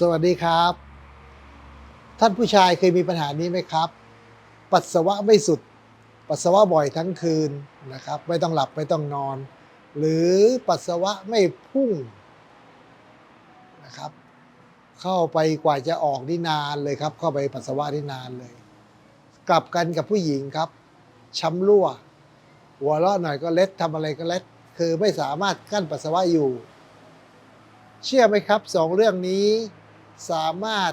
สวัสดีครับ ท่านผู้ชายเคยมีปัญหานี้ไหมครับ ปัสสาวะไม่สุด ปัสสาวะบ่อยทั้งคืนนะครับ ไม่ต้องหลับไม่ต้องนอน หรือปัสสาวะไม่พุ่งนะครับ เข้าไปกว่าจะออกนี่นานเลยครับ เข้าไปปัสสาวะนี่นานเลย กลับกันกับผู้หญิงครับ ช้ำรั่ว หัวเราะหน่อยก็เล็ดทำอะไรก็เล็ด คือไม่สามารถกั้นปัสสาวะอยู่เชื่อไหมครับสองเรื่องนี้ สามารถ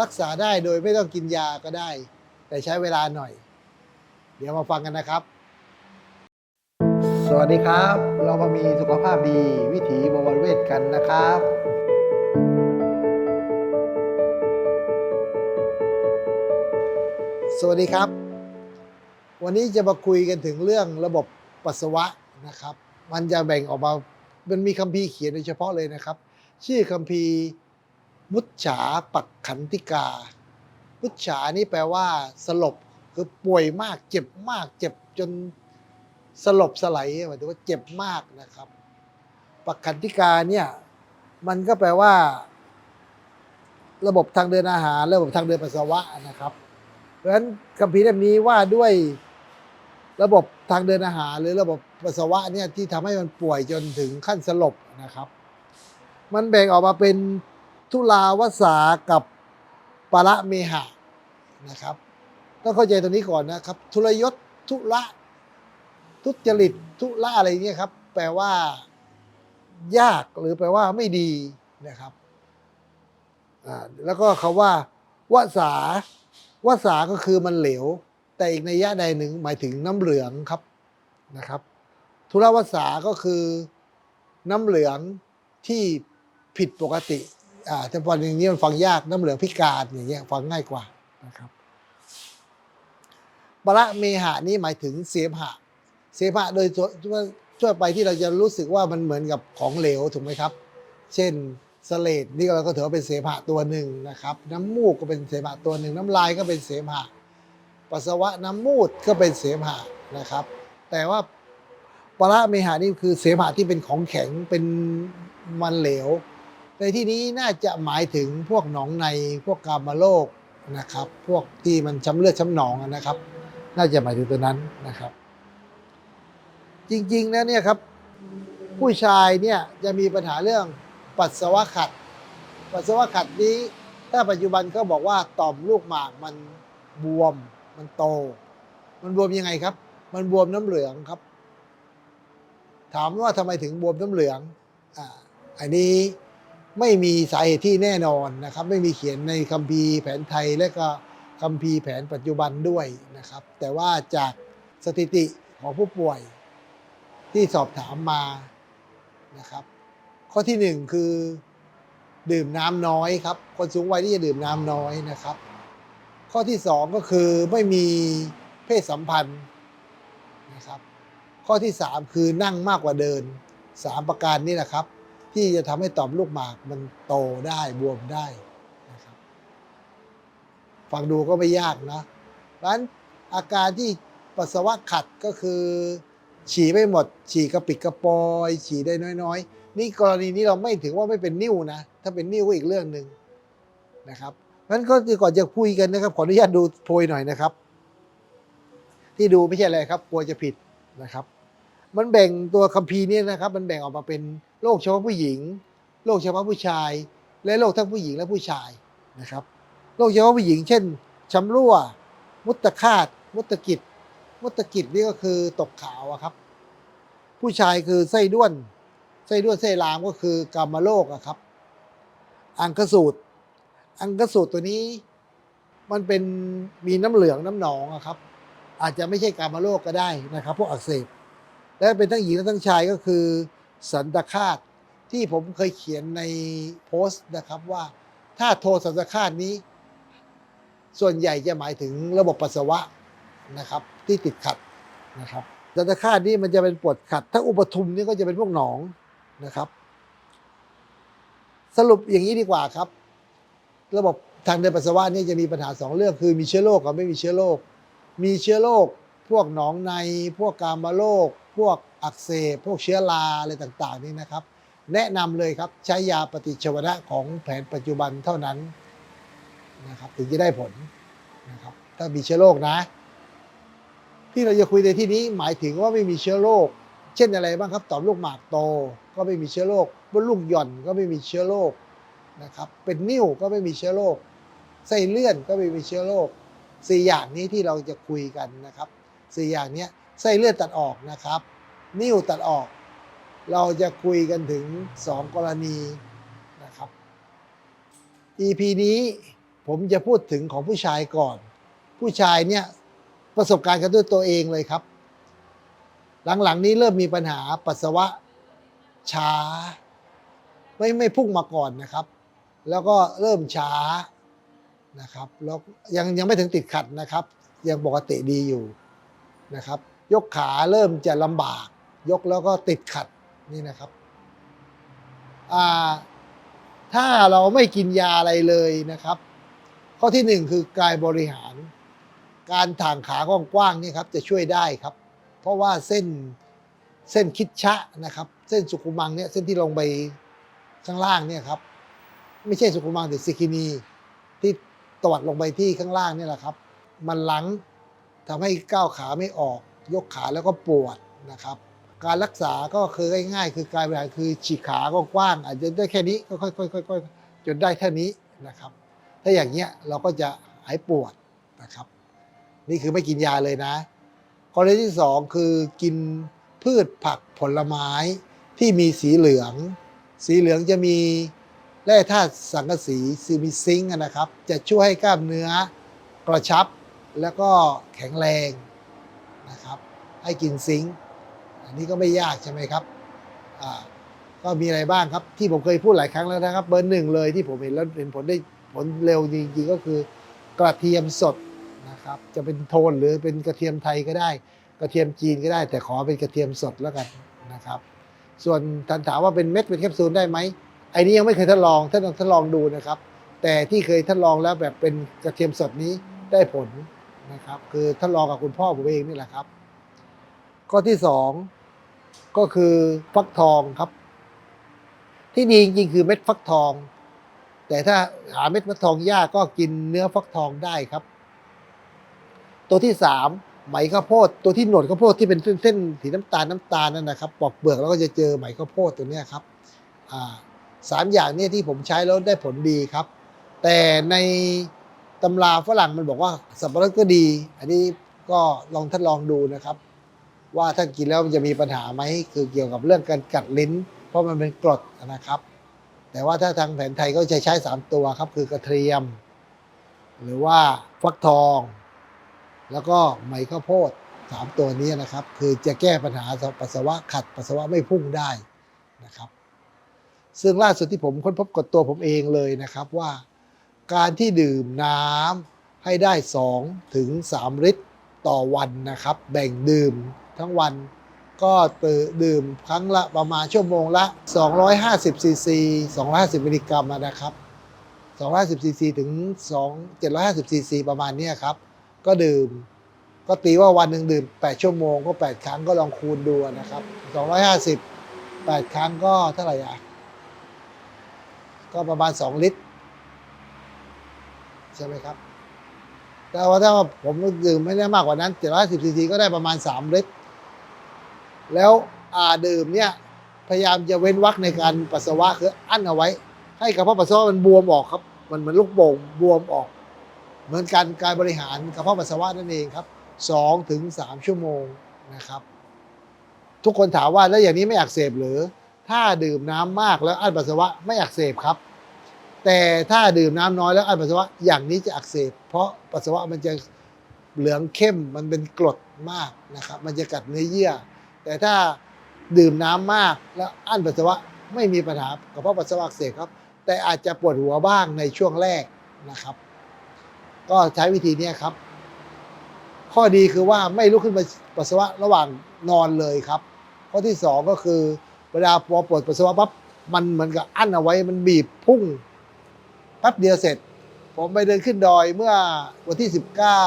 รักษาได้โดยไม่ต้องกินยาก็ได้ แต่ใช้เวลาหน่อย เดี๋ยวมาฟังกันนะครับ สวัสดีครับ เรามามีสุขภาพดีวิถีบวรเวทกันนะครับสวัสดีครับ วันนี้จะมาคุยกันถึงเรื่องระบบปัสสาวะนะครับ มันจะแบ่งออกมา มันมีคัมภีร์เขียนโดยเฉพาะเลยนะครับ ชื่อคัมภีร์ มุจฉาปักขันติกา มุจฉานี่แปลว่า สลบคือป่วยมาก เจ็บมาก เจ็บจนสลบสลายหมายถึงว่าเจ็บมากนะครับ ปักขันติกาเนี่ยมันก็แปลว่า ระบบทางเดินอาหาร ระบบทางเดินปัสสาวะนะครับ เพราะฉะนั้นคัมภีร์เล่มนี้ว่าด้วยระบบทางเดินอาหาร หรือระบบปัสสาวะเนี่ยที่ทำให้มันป่วยจนถึงขั้นสลบนะครับ มันแบ่งออกมาเป็น ทุลาวสากับปละเมหะนะครับต้องเข้าใจตรงนี้ก่อนนะครับ ทุรยศทุละทุจริตทุละอะไรเนี่ยครับ แปลว่า ยากหรือแปลว่าไม่ดีนะครับแล้วก็คาว่าวสาวสาก็คือมันเหลว แต่อีกในยะใดหนึ่งหมายถึงน้ำเหลืองครับนะครับ ทุรวสาก็คือน้ำเหลืองที่ผิดปกติ แต่พออย่างนี้มันฟังยากน้ำเหลืองพิการอย่างเงี้ยฟังง่ายกว่านะครับปละเมหะนี่หมายถึงเสมหะ เสมหะโดยทั่วทั่วไปที่เราจะรู้สึกว่ามันเหมือนกับของเหลวถูกไหมครับ เช่นสเลดนี่เราก็ถือว่าเป็นเสมหะตัวหนึ่งนะครับ น้ำมูกก็เป็นเสมหะตัวหนึ่ง น้ำลายก็เป็นเสมหะปัสสาวะน้ำมูดก็เป็นเสมหะนะครับ แต่ว่าปละเมหะนี่คือเสมหะที่เป็นของแข็งเป็นมันเหลว ในที่นี้น่าจะหมายถึงพวกหนองในพวกกามโรคนะครับ พวกที่มันช้ำเลือดช้ำหนองนะครับ น่าจะหมายถึงตัวนั้นนะครับ จริงๆแล้วเนี่ยครับ ผู้ชายเนี่ยจะมีปัญหาเรื่องปัสสาวะขัด ปัสสาวะขัดนี้ ถ้าปัจจุบันก็บอกว่าต่อมลูกหมากมันบวมมันโต มันบวมยังไงครับ มันบวมน้ำเหลืองครับ ถามว่าทำไมถึงบวมน้ำเหลืองอ่าอันนี้ ไม่มีสาเหตุที่แน่นอนนะครับ ไม่มีเขียนในคัมภีร์แผนไทยและก็คัมภีร์แผนปัจจุบันด้วยนะครับ แต่ว่าจากสถิติของผู้ป่วยที่สอบถามมานะครับ ข้อที่หนึ่งคือดื่มน้ำน้อยครับ คนสูงวัยที่จะดื่มน้ำน้อยนะครับ ข้อที่สองก็คือไม่มีเพศสัมพันธ์นะครับ ข้อที่สามคือนั่งมากกว่าเดินสามประการนี้แหละครับ ที่จะทำให้ต่อมลูกหมากมันโตได้บวมได้นะครับฟังดูก็ไม่ยากนะดังนั้นอาการที่ปัสสาวะขัดก็คือ ฉี่ไม่หมด ฉี่กระปิดกระปอย ฉี่ได้น้อยๆ นี่กรณีนี้เราไม่ถือว่าไม่เป็นนิ่วนะ ถ้าเป็นนิ่วก็อีกเรื่องหนึ่งนะครับเพราะฉะนั้นก็ก่อนจะคุยกันนะครับขออนุญาตดูโพยหน่อยนะครับ ที่ดูไม่ใช่อะไรครับ กลัวจะผิดนะครับ มันแบ่งตัวคัมภีร์เนี่ยนะครับ มันแบ่งออกมาเป็น โรคเฉพาะผู้หญิงโรคเฉพาะผู้ชาย และโรคทั้งผู้หญิงและผู้ชายนะครับโรคเฉพาะผู้หญิง เช่นช้ำรั่ว มุตคาตมุตกิจ มุตกิจนี่ก็คือตกขาวครับ ผู้ชายคือไส้ด้วน ไส้ด้วนไส้ลามก็คือกามโรคครับ อังคสูตร อังคสูตรตัวนี้มันเป็นมีน้ำเหลืองน้ำหนองครับ อาจจะไม่ใช่กามโรคก็ได้นะครับ พวกอักเสบและเป็นทั้งหญิงและทั้งชายก็คือ สันตคาตที่ผมเคยเขียนในโพสต์นะครับว่าถ้าโทสันตคาตนี้ ส่วนใหญ่จะหมายถึงระบบปัสสาวะนะครับที่ติดขัดนะครับสันตคาตนี้มันจะเป็นปวดขัด ถ้าอุปทุมนี่ก็จะเป็นพวกหนองนะครับ สรุปอย่างนี้ดีกว่าครับ ระบบทางเดินปัสสาวะนี่จะมีปัญหาสองเรื่องคือมีเชื้อโรคกับไม่มีเชื้อโรคมีเชื้อโรคพวกหนองใน พวกกามโรคพวก อักเสบพวกเชื้อราอะไรต่างๆนี่นะครับ แนะนำเลยครับใช้ยาปฏิชีวนะของแผนปัจจุบันเท่านั้นนะครับถึงจะได้ผลนะครับถ้ามีเชื้อโรคนะ ที่เราจะคุยในที่นี้หมายถึงว่าไม่มีเชื้อโรคเช่นอะไรบ้างครับต่อมลูกหมากโตก็ไม่มีเชื้อโรคบนลูกหย่อนก็ไม่มีเชื้อโรคนะครับ เป็นนิ่วก็ไม่มีเชื้อโรคไส้เลื่อนก็ไม่มีเชื้อโรคสี่อย่างนี้ที่เราจะคุยกันนะครับสี่อย่างนี้ไส้เลื่อนตัดออกนะครับ นิ่วตัดออก เราจะคุยกันถึงสองกรณีนะครับ EP นี้ผมจะพูดถึงของผู้ชายก่อน ผู้ชายเนี่ยประสบการณ์กันด้วยตัวเองเลยครับ หลังๆนี้เริ่มมีปัญหาปัสสาวะช้า ไม่ไม่พุ่งมาก่อนนะครับ แล้วก็เริ่มช้านะครับแล้วยังยังไม่ถึงติดขัดนะครับ ยังปกติดีอยู่นะครับ ยกขาเริ่มจะลำบาก ยกแล้วก็ติดขัดนี่นะครับถ้าเราไม่กินยาอะไรเลยนะครับ ข้อที่หนึ่งคือกายบริหาร การถ่างขากว้างๆนี่ครับจะช่วยได้ครับ เพราะว่าเส้นเส้นคิดชะนะครับ เส้นสุขุมังเนี่ยเส้นที่ลงไปข้างล่างเนี่ยครับ ไม่ใช่สุขุมังแต่ซิกินีที่ตวัดลงไปที่ข้างล่างนี่แหละครับ มันหลังทำให้ก้าวขาไม่ออก ยกขาแล้วก็ปวดนะครับ การรักษาก็คือง่ายๆ คือการบริหารคือฉีกขาก็กว้าง อาจจะได้แค่นี้ก็ค่อยๆๆจนได้แค่นี้นะครับ ถ้าอย่างเงี้ยเราก็จะหายปวดนะครับ นี่คือไม่กินยาเลยนะกรณีที่สองคือกินพืชผักผลไม้ที่มีสีเหลือง สีเหลืองจะมีแร่ธาตุสังกะสีซีมีซิงค์นะครับ จะช่วยให้กล้ามเนื้อกระชับแล้วก็แข็งแรงนะครับ ให้กินซิงค์ นนี้ก็ไม่ยากใช่ไหมครับก็มีอะไรบ้างครับที่ผมเคยพูดหลายครั้งแล้วนะครับ เบอร์หนึ่งเลยที่ผมเห็นแล้วเห็นผลได้ผลเร็วจริงๆก็คือกระเทียมสดนะครับ จะเป็นโทนหรือเป็นกระเทียมไทยก็ได้ กระเทียมจีนก็ได้ แต่ขอเป็นกระเทียมสดแล้วกันนะครับ ส่วนท่านถามว่าเป็นเม็ดเป็นแคปซูลได้ไหมไอ้นี้ยังไม่เคยทดลองท่านลองทดลองดูนะครับ แต่ที่เคยทดลองแล้วแบบเป็นกระเทียมสดนี้ได้ผลนะครับ คือทดลองกับคุณพ่อผมเองนี่แหละครับ ข้อที่สอง ก็คือฟักทองครับ ที่ดีจริงๆคือเม็ดฟักทอง แต่ถ้าหาเม็ดฟักทองยากก็กินเนื้อฟักทองได้ครับ ตัวที่สามไหมข้าวโพดตัวที่หนวดข้าวโพดที่เป็นเส้นๆสีน้ำตาลน้ำตาลนั่นนะครับ ปอกเปลือกแล้วก็จะเจอไหมข้าวโพดตัวนี้ครับสามอย่างนี้ที่ผมใช้แล้วได้ผลดีครับ แต่ในตำราฝรั่งมันบอกว่าสับปะรดก็ดี อันนี้ก็ลองทดลองดูนะครับ ว่าถ้ากินแล้วมันจะมีปัญหาไหมคือเกี่ยวกับเรื่องการกัดลิ้น เพราะมันเป็นกรดนะครับ แต่ว่าถ้าทางแผนไทยก็จะใช้ 3 ตัวครับ คือกระเทียม หรือว่าฟักทอง แล้วก็ไหมข้าวโพดสามตัวนี้นะครับ คือจะแก้ปัญหาปัสสาวะขัดปัสสาวะไม่พุ่งได้นะครับ ซึ่งล่าสุดที่ผมค้นพบกับตัวผมเองเลยนะครับว่า การที่ดื่มน้ำให้ได้2ถึง3ลิตรต่อวันนะครับ แบ่งดื่ม ทั้งวัน ก็ดื่มครั้งละประมาณชั่วโมงละ 250ซีซี250มิลลิกรัมนะครับ 250ซีซีถึง2 750ซีซีประมาณนี้ครับ ก็ดื่ม ก็ตีว่าวันหนึ่งดื่ม 8 ชั่วโมงก็ 8 ครั้งก็ลองคูณดูนะครับ 250 8 ครั้งก็เท่าไหร่อะก็ประมาณ 2 ลิตร ใช่ไหมครับแต่ว่าถ้าผมดื่มไม่ได้มากกว่านั้น750ซีซีก็ได้ประมาณ 3 ลิตร แล้วอ่าดื่มเนี่ยพยายามจะเว้นวักในการปัสสาวะคืออั้นเอาไว้ ให้กระเพาะปัสสาวะมันบวมออกครับ มันเหมือนลูกโป่งบวมออก เหมือนการการบริหารกระเพาะปัสสาวะนั่นเองครับ2ถึง3ชั่วโมงนะครับ ทุกคนถามว่าแล้วอย่างนี้ไม่อักเสบหรือ ถ้าดื่มน้ำมากแล้วอั้นปัสสาวะไม่อักเสบครับ แต่ถ้าดื่มน้ำน้อยแล้วอั้นปัสสาวะอย่างนี้จะอักเสบ เพราะปัสสาวะมันจะเหลืองเข้มมันเป็นกรดมากนะครับ มันจะกัดเนื้อเยื่อ แต่ถ้าดื่มน้ำมากแล้วอั้นปัสสาวะไม่มีปัญหากระเพาะปัสสาวะอักเสบครับ แต่อาจจะปวดหัวบ้างในช่วงแรกนะครับ ก็ใช้วิธีนี้ครับ ข้อดีคือว่าไม่ลุกขึ้นมาปัสสาวะระหว่างนอนเลยครับ ข้อที่สองก็คือ เวลาพอปวดปัสสาวะปั๊บมันเหมือนกับอั้นเอาไว้มันบีบพุ่งแป๊บเดียวเสร็จ ผมไปเดินขึ้นดอยเมื่อวันที่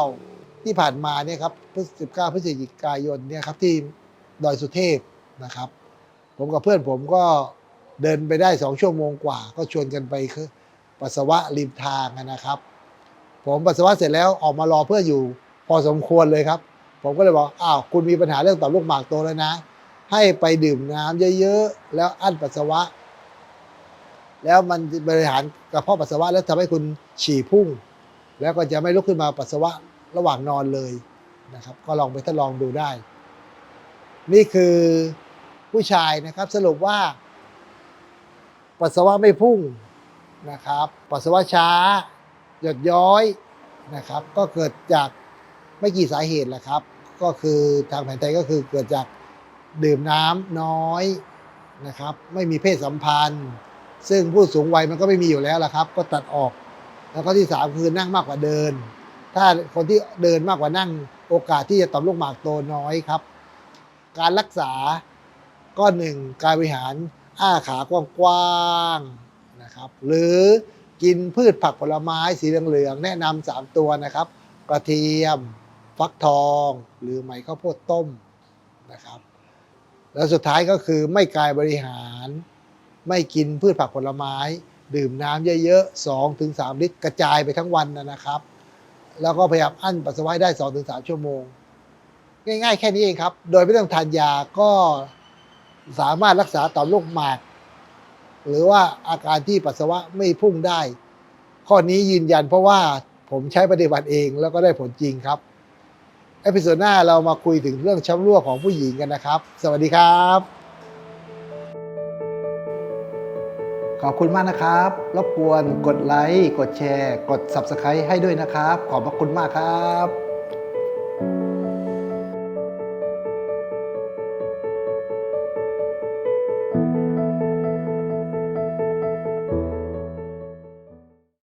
19 ที่ผ่านมาเนี่ยครับพฤศจิกาพฤศจิกายนเนี่ยครับที่ ดอยสุเทพนะครับ ผมกับเพื่อนผมก็เดินไปได้สองชั่วโมงกว่า ก็ชวนกันไปคือปัสสาวะริมทางนะครับ ผมปัสสาวะเสร็จแล้วออกมารอเพื่อนอยู่พอสมควรเลยครับ ผมก็เลยบอกอ้าวคุณมีปัญหาเรื่องต่อมลูกหมากโตแล้วนะ ให้ไปดื่มน้ำเยอะๆแล้วอั้นปัสสาวะ แล้วมันบริหารกระเพาะปัสสาวะแล้วทำให้คุณฉี่พุ่ง แล้วก็จะไม่ลุกขึ้นมาปัสสาวะระหว่างนอนเลยนะครับ ก็ลองไปทดลองดูได้ นี่คือผู้ชายนะครับสรุปว่า ปัสสาวะไม่พุ่งนะครับ ปัสสาวะช้า หยดย้อยนะครับ ก็เกิดจากไม่กี่สาเหตุแหละครับ ก็คือทางแผนไทยก็คือเกิดจากดื่มน้ำน้อยนะครับ ไม่มีเพศสัมพันธ์ ซึ่งผู้สูงวัยมันก็ไม่มีอยู่แล้วละครับ ก็ตัดออก แล้วก็ที่สามคือนั่งมากกว่าเดิน ถ้าคนที่เดินมากกว่านั่งโอกาสที่จะต่อมลูกหมากโตน้อยครับ การรักษาก็หนึ่งการบริหารอ้าขากว้างๆนะครับ หรือกินพืชผักผลไม้สีเหลืองๆแนะนำสามตัวนะครับ กระเทียม ฟักทอง หรือไหมข้าวโพดต้มนะครับ แล้วสุดท้ายก็คือไม่กายบริหาร ไม่กินพืชผักผลไม้ ดื่มน้ำเยอะๆ2ถึง3ลิตรกระจายไปทั้งวันนะครับ แล้วก็พยายามอั้นปัสสาวะให้ได้2ถึง3ชั่วโมง ง่าย ๆ แค่นี้เองครับ โดยไม่ต้องทานยาก็สามารถรักษาต่อมลูกหมาก หรือว่าอาการที่ปัสสาวะไม่พุ่งได้ ข้อนี้ยืนยันเพราะว่าผมใช้ปฏิบัติเองแล้วก็ได้ผลจริงครับเอพิโซดหน้าเรามาคุยถึงเรื่องช้ำรั่วของผู้หญิงกันนะครับ สวัสดีครับ ขอบคุณมากนะครับ รบกวนกดไลค์ กดแชร์ กด Subscribe ให้ด้วยนะครับ ขอบพระคุณมากครับ